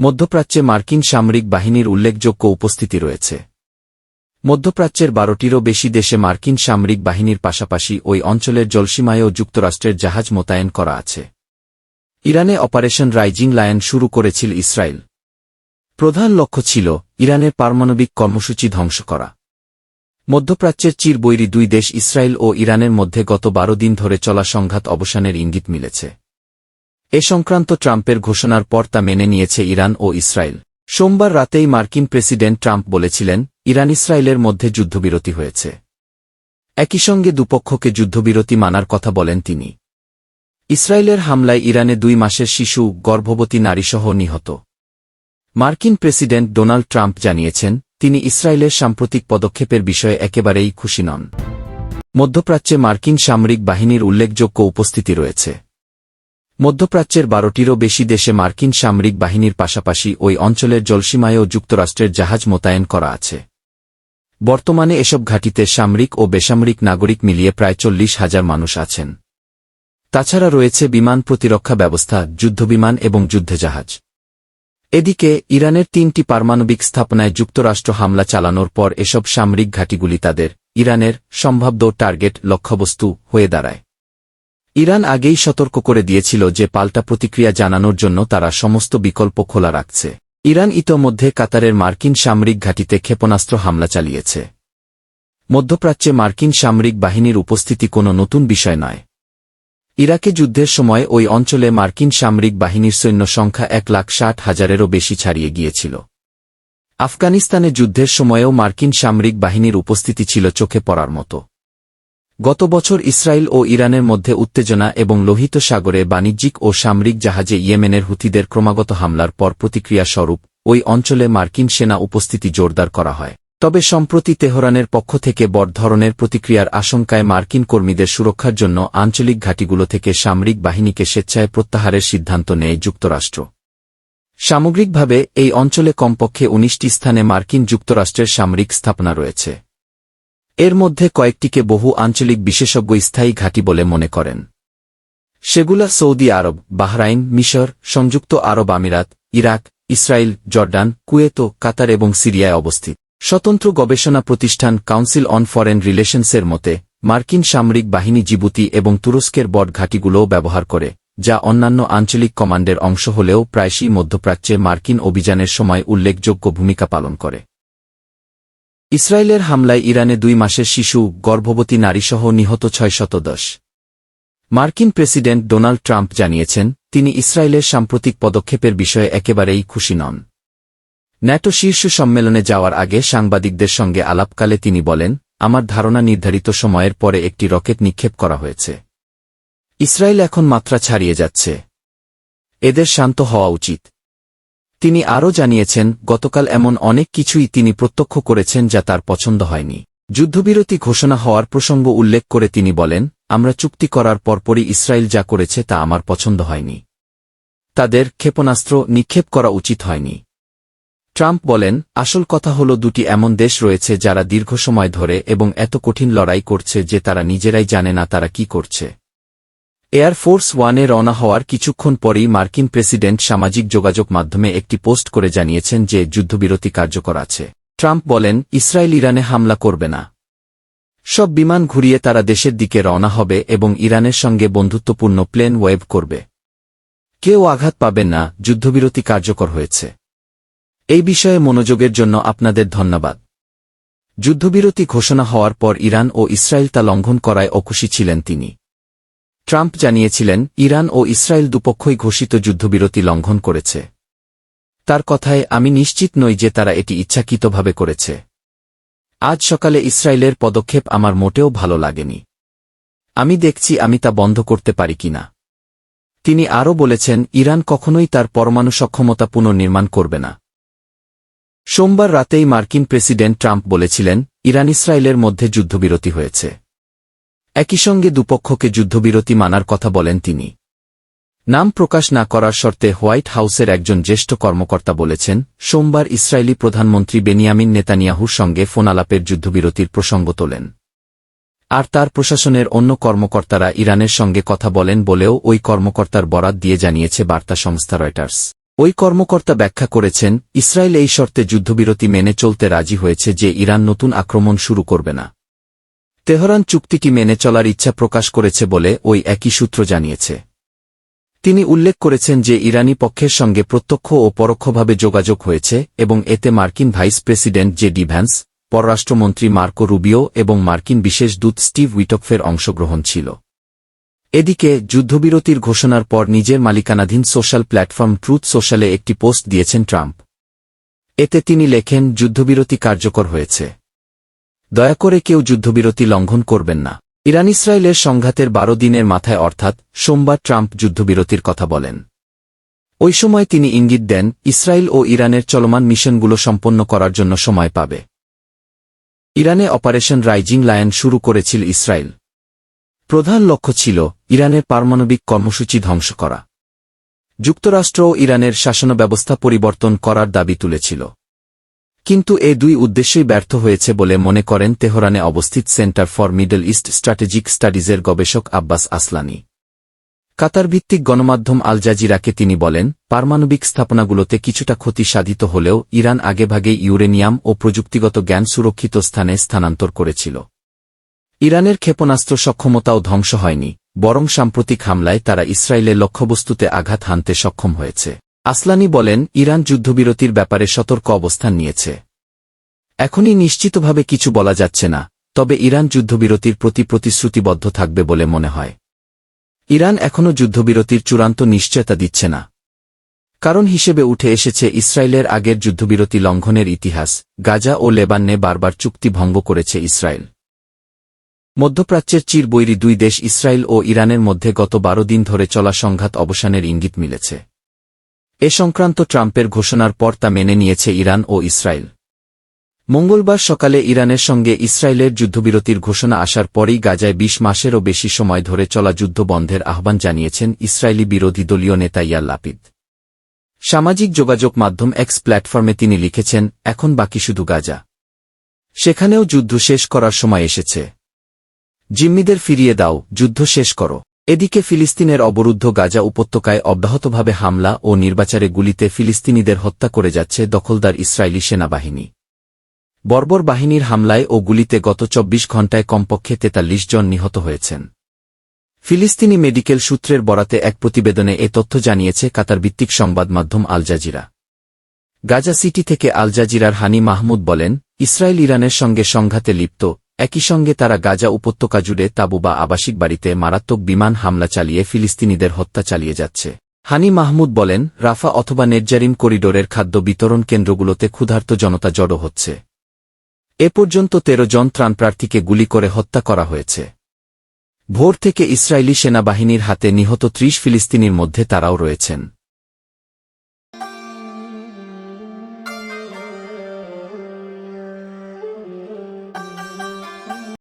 মধ্যপ্রাচ্যে মার্কিন সামরিক বাহিনীর উল্লেখযোগ্য উপস্থিতি রয়েছে। মধ্যপ্রাচ্যের বারোটিরও বেশি দেশে মার্কিন সামরিক বাহিনীর পাশাপাশি ওই অঞ্চলের জলসীমায়ও যুক্তরাষ্ট্রের জাহাজ মোতায়েন করা আছে। ইরানে অপারেশন রাইজিং লায়ন শুরু করেছিল ইসরায়েল। প্রধান লক্ষ্য ছিল ইরানের পারমাণবিক কর্মসূচি ধ্বংস করা। মধ্যপ্রাচ্যের চিরবৈরী দুই দেশ ইসরায়েল ও ইরানের মধ্যে গত বারো দিন ধরে চলা সংঘাত অবসানের ইঙ্গিত মিলেছে। এ সংক্রান্ত ট্রাম্পের ঘোষণার পর তা মেনে নিয়েছে ইরান ও ইসরায়েল। সোমবার রাতেই মার্কিন প্রেসিডেন্ট ট্রাম্প বলেছিলেন ইরান ইসরায়েলের মধ্যে যুদ্ধবিরতি হয়েছে। একই সঙ্গে দুপক্ষকে যুদ্ধবিরতি মানার কথা বলেন তিনি। ইসরায়েলের হামলায় ইরানে দুই মাসের শিশু, গর্ভবতী নারীসহ নিহত। মার্কিন প্রেসিডেন্ট ডোনাল্ড ট্রাম্প জানিয়েছেন, তিনি ইসরায়েলের সাম্প্রতিক পদক্ষেপের বিষয়ে একেবারেই খুশি নন। মধ্যপ্রাচ্যে মার্কিন সামরিক বাহিনীর উল্লেখযোগ্য উপস্থিতি রয়েছে। মধ্যপ্রাচ্যের বারোটিরও বেশি দেশে মার্কিন সামরিক বাহিনীর পাশাপাশি ওই অঞ্চলের জলসীমায়ও যুক্তরাষ্ট্রের জাহাজ মোতায়েন করা আছে। বর্তমানে এসব ঘাঁটিতে সামরিক ও বেসামরিক নাগরিক মিলিয়ে প্রায় চল্লিশ হাজার মানুষ আছেন। তাছাড়া রয়েছে বিমান প্রতিরক্ষা ব্যবস্থা, যুদ্ধবিমান এবং যুদ্ধজাহাজ। এদিকে, ইরানের তিনটি পারমাণবিক স্থাপনায় যুক্তরাষ্ট্র হামলা চালানোর পর এসব সামরিক ঘাঁটিগুলি তাদের, ইরানের সম্ভাব্য টার্গেট লক্ষ্যবস্তু হয়ে দাঁড়ায়। ইরান আগেই সতর্ক করে দিয়েছিল যে পাল্টা প্রতিক্রিয়া জানানোর জন্য তারা সমস্ত বিকল্প খোলা রাখছে। ইরান ইতোমধ্যে কাতারের মার্কিন সামরিক ঘাঁটিতে ক্ষেপণাস্ত্র হামলা চালিয়েছে। মধ্যপ্রাচ্যে মার্কিন সামরিক বাহিনীর উপস্থিতি কোনো নতুন বিষয় নয়। ইরাকে যুদ্ধের সময় ওই অঞ্চলে মার্কিন সামরিক বাহিনীর সৈন্য সংখ্যা এক লাখ ষাট হাজারেরও বেশি ছাড়িয়ে গিয়েছিল। আফগানিস্তানে যুদ্ধের সময়েও মার্কিন সামরিক বাহিনীর উপস্থিতি ছিল চোখে পড়ার মতো। গত বছর ইসরায়েল ও ইরানের মধ্যে উত্তেজনা এবং লোহিত সাগরে বাণিজ্যিক ও সামরিক জাহাজে ইয়েমেনের হুথিদের ক্রমাগত হামলার পর প্রতিক্রিয়া স্বরূপ ওই অঞ্চলে মার্কিন সেনা উপস্থিতি জোরদার করা হয়। তবে সম্প্রতি তেহরানের পক্ষ থেকে বড় ধরনের প্রতিক্রিয়ার আশঙ্কায় মার্কিন কর্মীদের সুরক্ষার জন্য আঞ্চলিক ঘাঁটিগুলো থেকে সামরিক বাহিনীকে স্বেচ্ছায় প্রত্যাহারের সিদ্ধান্ত নেয় যুক্তরাষ্ট্র। সামগ্রিকভাবে, এই অঞ্চলে কমপক্ষে উনিশটি স্থানে মার্কিন যুক্তরাষ্ট্রের সামরিক স্থাপনা রয়েছে। এর মধ্যে কয়েকটিকে বহু আঞ্চলিক বিশেষজ্ঞ স্থায়ী ঘাঁটি বলে মনে করেন। সেগুলা সৌদি আরব, বাহরাইন, মিশর, সংযুক্ত আরব আমিরাত, ইরাক, ইসরায়েল, জর্ডান, কুয়েতো, কাতার এবং সিরিয়ায় অবস্থিত। স্বতন্ত্র গবেষণা প্রতিষ্ঠান কাউন্সিল অন ফরেন রিলেশনসের মতে, মার্কিন সামরিক বাহিনী জিবুতি এবং তুরস্কের বট ঘাঁটিগুলোও ব্যবহার করে, যা অন্যান্য আঞ্চলিক কমান্ডের অংশ হলেও প্রায়শই মধ্যপ্রাচ্যে মার্কিন অভিযানের সময় উল্লেখযোগ্য ভূমিকা পালন করে। ইসরায়েলের হামলায় ইরানে দুই মাসের শিশু, গর্ভবতী নারীসহ নিহত ছয় শতদশ। মার্কিন প্রেসিডেন্ট ডোনাল্ড ট্রাম্প জানিয়েছেন, তিনি ইসরায়েলের সাম্প্রতিক পদক্ষেপের বিষয়ে একেবারেই খুশি নন। ন্যাটো শীর্ষ সম্মেলনে যাওয়ার আগে সাংবাদিকদের সঙ্গে আলাপকালে তিনি বলেন, আমার ধারণা নির্ধারিত সময়ের পরে একটি রকেট নিক্ষেপ করা হয়েছে। ইসরায়েল এখন মাত্রা ছাড়িয়ে যাচ্ছে। এদের শান্ত হওয়া উচিত। তিনি আরও জানিয়েছেন, গতকাল এমন অনেক কিছুই তিনি প্রত্যক্ষ করেছেন যা তার পছন্দ হয়নি। যুদ্ধবিরতি ঘোষণা হওয়ার প্রসঙ্গ উল্লেখ করে তিনি বলেন, আমরা চুক্তি করার পরপরই ইসরায়েল যা করেছে তা আমার পছন্দ হয়নি। তাদের ক্ষেপণাস্ত্র নিক্ষেপ করা উচিত হয়নি। ট্রাম্প বলেন, আসল কথা হল দুটি এমন দেশ রয়েছে যারা দীর্ঘ সময় ধরে এবং এত কঠিন লড়াই করছে যে তারা নিজেরাই জানে না তারা কি করছে। এয়ার ফোর্স ওয়ানে রওনা হওয়ার কিছুক্ষণ পরই মার্কিন প্রেসিডেন্ট সামাজিক যোগাযোগ মাধ্যমে একটি পোস্ট করে জানিয়েছেন যে যুদ্ধবিরতি কার্যকর আছে। ট্রাম্প বলেন, ইসরায়েল ইরানে হামলা করবে না। সব বিমান ঘুরিয়ে তারা দেশের দিকে রওনা হবে এবং ইরানের সঙ্গে বন্ধুত্বপূর্ণ প্লেন ওয়েব করবে। কেউ আঘাত পাবেন না, যুদ্ধবিরতি কার্যকর হয়েছে। এই বিষয়ে মনোযোগের জন্য আপনাদের ধন্যবাদ। যুদ্ধবিরতি ঘোষণা হওয়ার পর ইরান ও ইসরায়েল তা লঙ্ঘন করায় অখুশি ছিলেন তিনি। ট্রাম্প জানিয়েছিলেন, ইরান ও ইসরায়েল দুপক্ষই ঘোষিত যুদ্ধবিরতি লঙ্ঘন করেছে। তার কথায়, আমি নিশ্চিত নই যে তারা এটি ইচ্ছাকৃতভাবে করেছে। আজ সকালে ইসরায়েলের পদক্ষেপ আমার মোটেও ভালো লাগেনি। আমি দেখছি আমি তা বন্ধ করতে পারি কিনা তিনি আরও বলেছেন, ইরান কখনোই তার পরমাণু সক্ষমতা পুনর্নির্মাণ করবে না। সোমবার রাতেই মার্কিন প্রেসিডেন্ট ট্রাম্প বলেছিলেন ইরান ইসরায়েলের মধ্যে যুদ্ধবিরতি হয়েছে। একই সঙ্গে দুপক্ষকে যুদ্ধবিরতি মানার কথা বলেন তিনি। নাম প্রকাশ না করার শর্তে হোয়াইট হাউসের একজন জ্যেষ্ঠ কর্মকর্তা বলেছেন, সোমবার ইসরায়েলি প্রধানমন্ত্রী বেনিয়ামিন নেতানিয়াহুর সঙ্গে ফোনালাপের যুদ্ধবিরতির প্রসঙ্গ তোলেন। আর তার প্রশাসনের অন্য কর্মকর্তারা ইরানের সঙ্গে কথা বলেন বলেও ওই কর্মকর্তার বরাত দিয়ে জানিয়েছে বার্তা সংস্থা রয়টার্স। ওই কর্মকর্তা ব্যাখ্যা করেছেন, ইসরায়েল এই শর্তে যুদ্ধবিরতি মেনে চলতে রাজি হয়েছে যে ইরান নতুন আক্রমণ শুরু করবে না। তেহরান চুক্তিটি মেনে চলার ইচ্ছা প্রকাশ করেছে বলে ওই একই সূত্র জানিয়েছে। তিনি উল্লেখ করেছেন যে ইরানি পক্ষের সঙ্গে প্রত্যক্ষ ও পরোক্ষভাবে যোগাযোগ হয়েছে এবং এতে মার্কিন vice president J D Vance, পররাষ্ট্রমন্ত্রী মার্কো রুবিও এবং মার্কিন বিশেষ দূত স্টিভ উইটকফের অংশগ্রহণ ছিল। এদিকে, যুদ্ধবিরতির ঘোষণার পর নিজের মালিকানাধীন সোশ্যাল প্ল্যাটফর্ম ট্রুথ সোশ্যালে একটি পোস্ট দিয়েছেন ট্রাম্প। এতে তিনি লেখেন, যুদ্ধবিরতি কার্যকর হয়েছে। দয়া করে কেউ যুদ্ধবিরতি লঙ্ঘন করবেন না। ইরান ইসরায়েলের সংঘাতের বারো দিনের মাথায় অর্থাৎ সোমবার ট্রাম্প যুদ্ধবিরতির কথা বলেন। ওই সময় তিনি ইঙ্গিত দেন, ইসরায়েল ও ইরানের চলমান মিশনগুলো সম্পন্ন করার জন্য সময় পাবে। ইরানে অপারেশন রাইজিং লায়ন শুরু করেছিল ইসরায়েল। প্রধান লক্ষ্য ছিল ইরানের পারমাণবিক কর্মসূচি ধ্বংস করা। যুক্তরাষ্ট্র ও ইরানের শাসন ব্যবস্থা পরিবর্তন করার দাবি তুলেছিল। কিন্তু এ দুই উদ্দেশ্যই ব্যর্থ হয়েছে বলে মনে করেন তেহরানে অবস্থিত centre for Middle East strategic স্টাডিজের গবেষক আব্বাস আসলানি। কাতার ভিত্তিক গণমাধ্যম আল জাজিরাকে তিনি বলেন, পারমাণবিক স্থাপনাগুলোতে কিছুটা ক্ষতি সাধিত হলেও ইরান আগেভাগে ইউরেনিয়াম ও প্রযুক্তিগত জ্ঞান সুরক্ষিত স্থানে স্থানান্তর করেছিল। ইরানের ক্ষেপণাস্ত্র সক্ষমতাও ধ্বংস হয়নি, বরং সাম্প্রতিক হামলায় তারা ইসরায়েলের লক্ষ্যবস্তুতে আঘাত হানতে সক্ষম হয়েছে। আসলানি বলেন, ইরান যুদ্ধবিরতির ব্যাপারে সতর্ক অবস্থান নিয়েছে। এখনই নিশ্চিতভাবে কিছু বলা যাচ্ছে না, তবে ইরান যুদ্ধবিরতির প্রতি প্রতিশ্রুতিবদ্ধ থাকবে বলে মনে হয়। ইরান এখনও যুদ্ধবিরতির চূড়ান্ত নিশ্চয়তা দিচ্ছে না। কারণ হিসেবে উঠে এসেছে ইসরায়েলের আগের যুদ্ধবিরতি লঙ্ঘনের ইতিহাস, গাজা ও লেবাননে বারবার চুক্তি ভঙ্গ করেছে ইসরায়েল। মধ্যপ্রাচ্যের চিরবৈরী দুই দেশ ইসরায়েল ও ইরানের মধ্যে গত বারো দিন ধরে চলা সংঘাত অবসানের ইঙ্গিত মিলেছে। এ সংক্রান্ত ট্রাম্পের ঘোষণার পর তা মেনে নিয়েছে ইরান ও ইসরায়েল। মঙ্গলবার সকালে ইরানের সঙ্গে ইসরায়েলের যুদ্ধবিরতির ঘোষণা আসার পরই গাজায় ২০ মাসেরও বেশি সময় ধরে চলা যুদ্ধ বন্ধের আহ্বান জানিয়েছেন ইসরায়েলি বিরোধী দলীয় নেতা ইয়ার লাপিদ। সামাজিক যোগাযোগ মাধ্যম এক্স প্ল্যাটফর্মে তিনি লিখেছেন, এখন বাকি শুধু গাজা। সেখানেও যুদ্ধ শেষ করার সময় এসেছে। জিম্মিদের ফিরিয়ে দাও, যুদ্ধ শেষ করো। এদিকে ফিলিস্তিনের অবরুদ্ধ গাজা উপত্যকায় অব্যাহতভাবে হামলা ও নির্বাচারে গুলিতে ফিলিস্তিনিদের হত্যা করে যাচ্ছে দখলদার ইসরায়েলি সেনাবাহিনী। বর্বর বাহিনীর হামলায় ও গুলিতে গত চব্বিশ ঘণ্টায় কমপক্ষে তেতাল্লিশ জন নিহত হয়েছেন। ফিলিস্তিনি মেডিকেল সূত্রের বরাতে এক প্রতিবেদনে এ তথ্য জানিয়েছে কাতার ভিত্তিক সংবাদ মাধ্যম আল জাজিরা। গাজা সিটি থেকে আল জাজিরার হানি মাহমুদ বলেন, ইসরায়েল ইরানের সঙ্গে সংঘাতে লিপ্ত একই সঙ্গে তারা গাজা উপত্যকা জুড়ে তাবু বা আবাসিক বাড়িতে মারাত্মক বিমান হামলা চালিয়ে ফিলিস্তিনিদের হত্যা চালিয়ে যাচ্ছে। হানি মাহমুদ বলেন, রাফা অথবা নেটজারিম করিডোরের খাদ্য বিতরণ কেন্দ্রগুলোতে ক্ষুধার্ত জনতা জড়ো হচ্ছে। এ পর্যন্ত তেরো জন ত্রাণপ্রার্থীকে গুলি করে হত্যা করা হয়েছে। ভোর থেকে ইসরায়েলি সেনাবাহিনীর হাতে নিহত ত্রিশ ফিলিস্তিনির মধ্যে তারাও রয়েছেন।